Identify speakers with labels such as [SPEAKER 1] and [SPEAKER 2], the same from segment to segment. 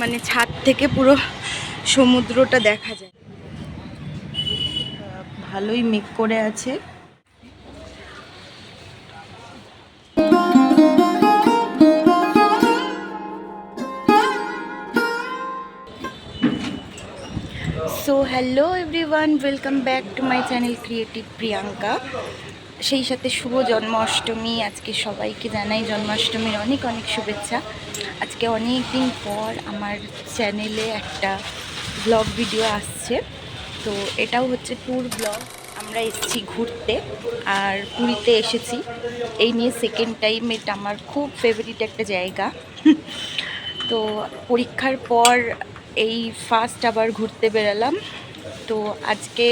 [SPEAKER 1] মানে ছাদ থেকে পুরো সমুদ্রটা দেখা যায়। ভালোই মেঘ করে আছে। So hello everyone welcome back to my channel creative Priyanka সেই সাথে শুভ জন্মাষ্টমী। আজকে সবাইকে জানাই জন্মাষ্টমীর অনেক অনেক শুভেচ্ছা। আজকে অনেক দিন পর আমার চ্যানেলে একটা ব্লগ ভিডিও আসছে। তো এটাও হচ্ছে ট্যুর ব্লগ। আমরা এসেছি ঘুরতে আর পুরীতে এসেছি। এই নিয়ে সেকেন্ড টাইম এটা আমার খুব ফেভারিট একটা জায়গা। তো পরীক্ষার পর এই ফার্স্ট আবার ঘুরতে বেরালাম। তো আজকে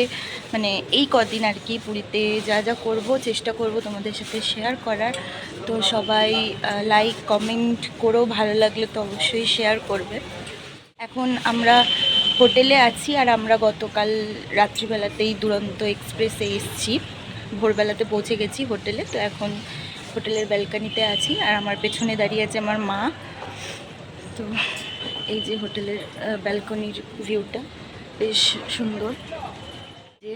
[SPEAKER 1] মানে এই কদিন আর কি পুরীতে যা যা করব, চেষ্টা করব তোমাদের সাথে শেয়ার করার। তো সবাই লাইক কমেন্ট করেও ভালো লাগলে তো অবশ্যই শেয়ার করবে। এখন আমরা হোটেলে আছি আর আমরা গতকাল রাত্রিবেলাতেই দুরন্ত এক্সপ্রেসে এসেছি। ভোরবেলাতে পৌঁছে গেছি হোটেলে, তো এখন হোটেলের ব্যালকানিতে আছি আর আমার পেছনে দাঁড়িয়ে আছে আমার মা। তো এই যে হোটেলের ব্যালকনির ভিউটা বেশ সুন্দর। যে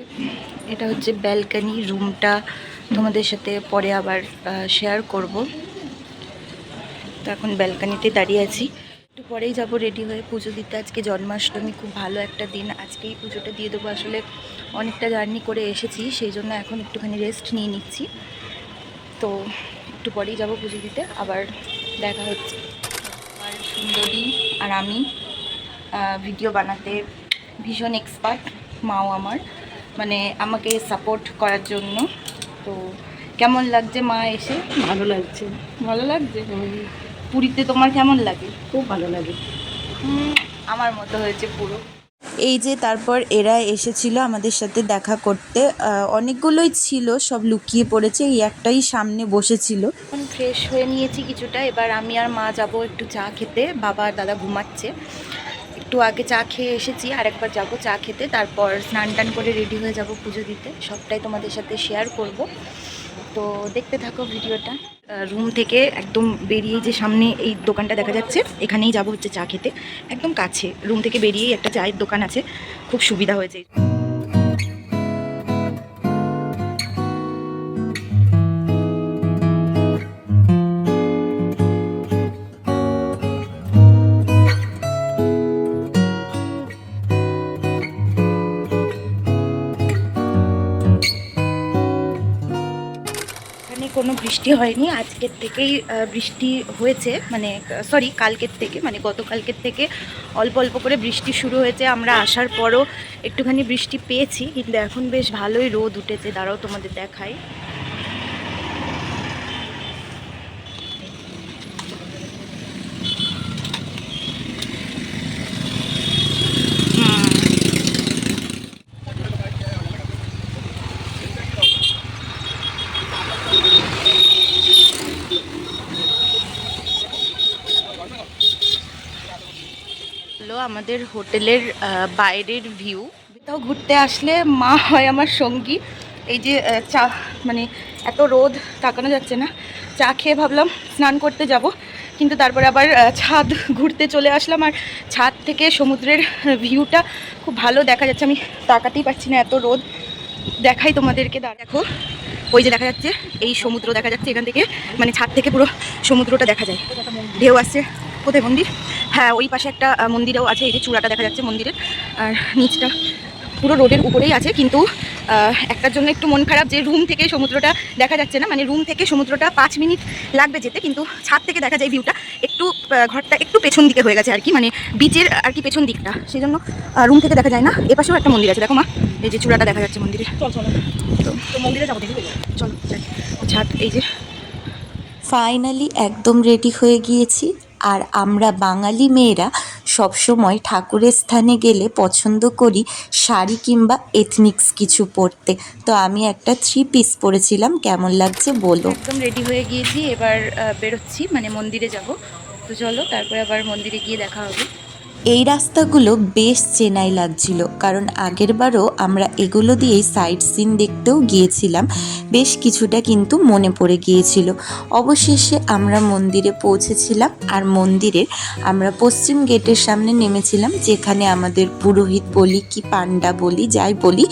[SPEAKER 1] এটা হচ্ছে ব্যালকনি রুমটা তোমাদের সাথে পরে আবার শেয়ার করব। তো এখন ব্যালকনিতে দাঁড়িয়ে আছি। একটু পরেই যাব রেডি হয়ে পুজো দিতে। আজকে জন্মাষ্টমী, খুব ভালো একটা দিন। আজকেই পুজোটা দিয়ে দেবো। আসলে অনেকটা জার্নি করে এসেছি, সেই জন্য এখন একটুখানি রেস্ট নিয়ে নিচ্ছি। তো একটু পরেই যাব পুজো দিতে। আবার দেখা হচ্ছে। আর সুন্দরী আর আমি ভিডিও বানাতে ভীষণ এক্সপার্ট মাও আমার। মানে আমাকে সাপোর্ট করার জন্য। তো কেমন লাগছে মা এসে?
[SPEAKER 2] ভালো লাগছে।
[SPEAKER 1] ভালো লাগছে? পুরীতে তোমার কেমন লাগে?
[SPEAKER 2] খুব ভালো লাগে।
[SPEAKER 1] আমার মতো হয়েছে পুরো। এই যে তারপর এরা এসেছিল আমাদের সাথে দেখা করতে। অনেকগুলোই ছিল সব লুকিয়ে পড়েছে এই একটাই সামনে বসেছিল। এখন ফ্রেশ হয়ে নিয়েছি কিছুটা এবার আমি আর মা যাব একটু চা খেতে বাবা আর দাদা ঘুমাচ্ছে। একটু আগে চা খেয়ে এসেছি আর একবার যাব চা খেতে, তারপর স্নান টান করে রেডি হয়ে যাব পুজো দিতে। সবটাই তোমাদের সাথে শেয়ার করব। তো দেখতে থাকো ভিডিওটা। রুম থেকে একদম বেরিয়ে যে সামনে এই দোকানটা দেখা যাচ্ছে, এখানেই যাব হচ্ছে চা খেতে। একদম কাছে রুম থেকে বেরিয়েই একটা চায়ের দোকান আছে। খুব সুবিধা হয়েছে। বৃষ্টি হয়নি, আজকের থেকেই বৃষ্টি হয়েছে মানে সরি কালকের থেকে মানে গতকালকের থেকে অল্প অল্প করে বৃষ্টি শুরু হয়েছে। আমরা আসার পরও একটুখানি বৃষ্টি পেয়েছি, কিন্তু এখন বেশ ভালোই রোদ উঠেছে। দাঁড়াও তোমাদের দেখাই। আমাদের হোটেলের বাইরের ভিউ কোথাও ঘুরতে আসলে মা হয় আমার সঙ্গী। এই যে চা মানে এত রোদ, তাকানো যাচ্ছে না। চা খেয়ে ভাবলাম স্নান করতে যাব, কিন্তু তারপরে আবার ছাদ ঘুরতে চলে আসলাম। আর ছাদ থেকে সমুদ্রের ভিউটা খুব ভালো দেখা যাচ্ছে। আমি তাকাতেই পারছি না এত রোদ। দেখাই তোমাদেরকে দেখো, ওই যে দেখা যাচ্ছে, এই সমুদ্র দেখা যাচ্ছে এখান থেকে। মানে ছাদ থেকে পুরো সমুদ্রটা দেখা যায়। ঢেউ আসছে। কোথায় মন্দির। হ্যাঁ ওই পাশে একটা মন্দিরও আছে এই যে চূড়াটা দেখা যাচ্ছে মন্দিরের। আর নিচটা পুরো রোডের উপরেই আছে কিন্তু একটার জন্য একটু মন খারাপ যে রুম থেকে সমুদ্রটা দেখা যাচ্ছে না। মানে রুম থেকে সমুদ্রটা পাঁচ মিনিট লাগবে যেতে কিন্তু ছাদ থেকে দেখা যায় ভিউটা একটু ঘরটা একটু পেছন দিকে হয়ে গেছে আর কি মানে বিচের আর কি পেছন দিকটা। সেই জন্য রুম থেকে দেখা যায় না। এপাশেও একটা মন্দির আছে দেখো মা এই যে চূড়াটা দেখা যাচ্ছে মন্দিরে।
[SPEAKER 2] চল চলো।
[SPEAKER 1] তো
[SPEAKER 2] তো মন্দিরে যাব দেখি
[SPEAKER 1] চলো যাই। ছাদ এই যে।
[SPEAKER 3] ফাইনালি একদম রেডি হয়ে গিয়েছি। আর আমরা বাঙালি মেয়েরা সবসময় ঠাকুরের স্থানে গেলে পছন্দ করি শাড়ি কিংবা এথনিক্স কিছু পরতে। তো আমি একটা থ্রি পিস পরেছিলাম, কেমন লাগছে বলো?
[SPEAKER 1] একদম রেডি হয়ে গিয়েছি, এবার বেরোচ্ছি মানে মন্দিরে যাব। তো চলো, তারপরে আবার মন্দিরে গিয়ে দেখা হবে।
[SPEAKER 3] এই রাস্তাগুলো বেশ চেনাই লাগছিল, কারণ আগেরবারও আমরা এগুলো দিয়েই সাইট সিন দেখতেও গিয়েছিলাম। বেশ কিছুটা কিন্তু মনে পড়ে গিয়েছিল। অবশেষে আমরা মন্দিরে পৌঁছেছিলাম আর মন্দিরের আমরা পশ্চিম গেটের সামনে নেমেছিলাম, যেখানে আমাদের পুরোহিত বলি কি পান্ডা বলি যাই বলি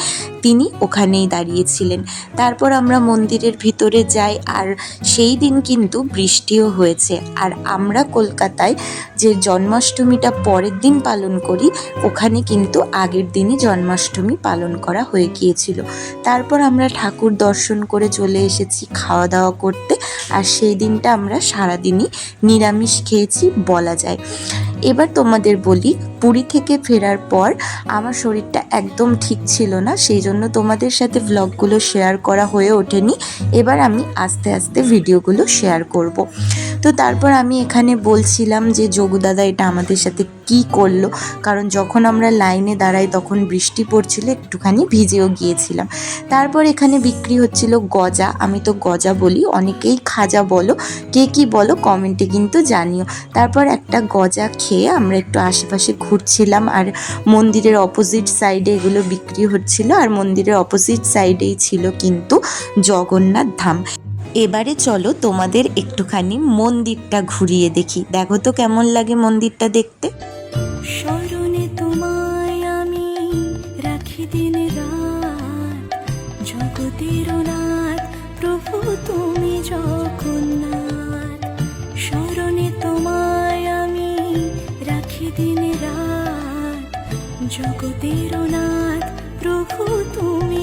[SPEAKER 3] তিনি ওখানেই দাঁড়িয়েছিলেন। তারপর আমরা মন্দিরের ভিতরে যাই, আর সেই দিন কিন্তু বৃষ্টিও হয়েছে। আর আমরা কলকাতায় যে জন্মাষ্টমীটা পরের দিন পালন করি, ওখানে কিন্তু আগের দিনই জন্মাষ্টমী পালন করা হয়ে গিয়েছিল। তারপর আমরা ঠাকুর দর্শন করে চলে এসেছি খাওয়া দাওয়া করতে, আর সেই দিনটা আমরা সারাদিনই নিরামিষ খেয়েছি বলা যায়। এবার তোমাদের বলি, পুরী থেকে ফেরার পর আমার শরীরটা একদম ঠিক ছিল না, সেই জন্য তোমাদের সাথে ব্লগগুলো শেয়ার করা হয়ে ওঠেনি। এবার আমি আস্তে আস্তে ভিডিওগুলো শেয়ার করব। তো তারপর আমি এখানে বলছিলাম যে, যোগু দাদা, এটা আমাদের সাথে কি করল? কারণ যখন আমরা লাইনে দাঁড়াই, তখন বৃষ্টি পড়ছিল, একটুখানি ভিজেও গিয়েছিলাম। তারপর এখানে বিক্রি হচ্ছিল গজা। আমি তো গজা বলি, অনেকেই খাজা বলো, কে কি বলো, কমেন্টে কিন্তু জানিও। তারপর একটা গজা খেয়ে আমরা একটু আশেপাশে ঘুরছিলাম, আর মন্দিরের অপোজিট সাইডে এগুলো বিক্রি হচ্ছিল, আর মন্দিরের অপোজিট সাইডেই ছিল কিন্তু জগন্নাথ ধাম। এবারে চলো তোমাদের একটুখানি মন্দিরটা ঘুরিয়ে দেখি। দেখো তো কেমন লাগে মন্দিরটা দেখতে।
[SPEAKER 4] স্মরণে তোমায় আমি রাখি দিন জগতের নাথ প্রভু তুমি জগন্নাথ। স্মরণে তোমায় আমি রাখি দিন জগতের নাথ প্রভু তুমি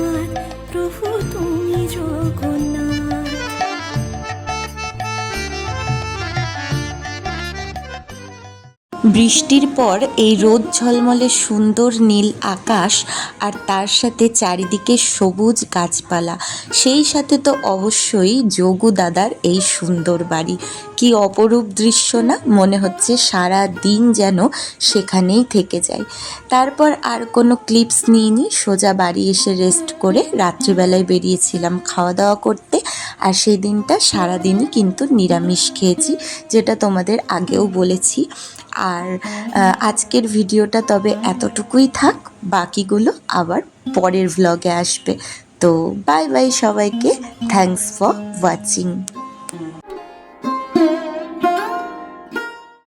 [SPEAKER 3] বৃষ্টির পর এই রোদ ঝলমলে সুন্দর নীল আকাশ আর তার সাথে চারিদিকে সবুজ গাছপালা। সেই সাথে তো অবশ্যই যোগু দাদার এই সুন্দর বাড়ি। কি অপরূপ দৃশ্য না? মনে হচ্ছে সারা দিন যেন সেখানেই থেকে যায়। তারপর আর কোনো ক্লিপস নিইনি। সোজা বাড়ি এসে রেস্ট করে রাত্রিবেলায় বেরিয়েছিলাম খাওয়া দাওয়া করতে। আর সেই দিনটা সারাদিনই কিন্তু নিরামিষ খেয়েছি, যেটা তোমাদের আগেও বলেছি। আর আজকের ভিডিওটা তবে এতটুকুই থাক, বাকিগুলো আবার পরের ভ্লগে আসবে। তো বাই বাই সবাইকে থ্যাংকস ফর ওয়াচিং